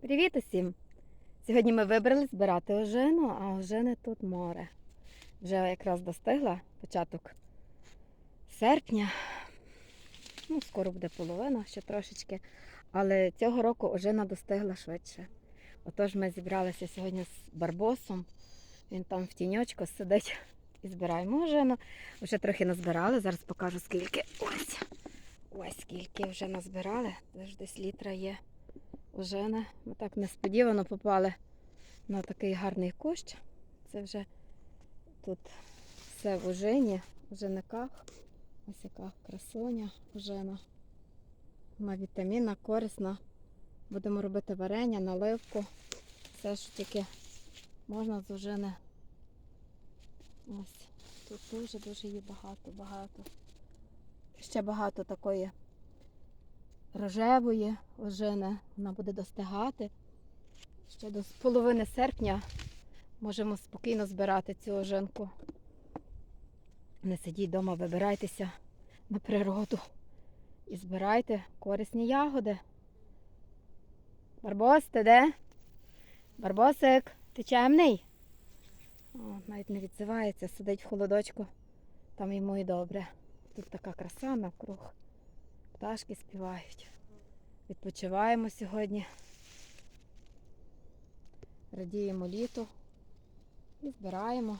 Привіт усім! Сьогодні ми вибрали збирати ожину, а ожини тут море. Вже якраз достигла початок серпня. Ну, скоро буде половина, ще трошечки. Але цього року ожина достигла швидше. Отож ми зібралися сьогодні з Барбосом. Він там в тіньочку сидить і збираємо ожину. Вже трохи назбирали, зараз покажу скільки. Ось. Ось скільки вже назбирали. Теж десь літра є ожини. Ми так несподівано попали на такий гарний кущ. Це вже тут все в ожині, в ожиниках. Ось яка красоня ожина. Вона вітамінна, корисна. Будемо робити варення, наливку. Все, що тільки можна з ожини. Ось. Тут дуже-дуже її багато, багато. Ще багато такої рожевої ожини. Вона буде достигати. Ще до половини серпня можемо спокійно збирати цю ожинку. Не сидіть вдома, вибирайтеся на природу і збирайте корисні ягоди. Барбос, ти де? Барбосик, ти чемний? О, навіть не відзивається, сидить в холодочку. Там йому і добре. Тут така краса навкруг. Пташки співають. Відпочиваємо сьогодні. Радіємо літу і збираємо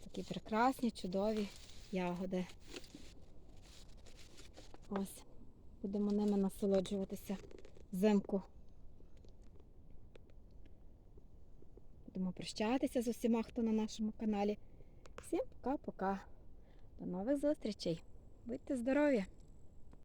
такі прекрасні, чудові ягоди. Ось, будемо ними насолоджуватися взимку. Будемо прощатися з усіма, хто на нашому каналі. Всім пока-пока. До нових зустрічей. Будьте здорові!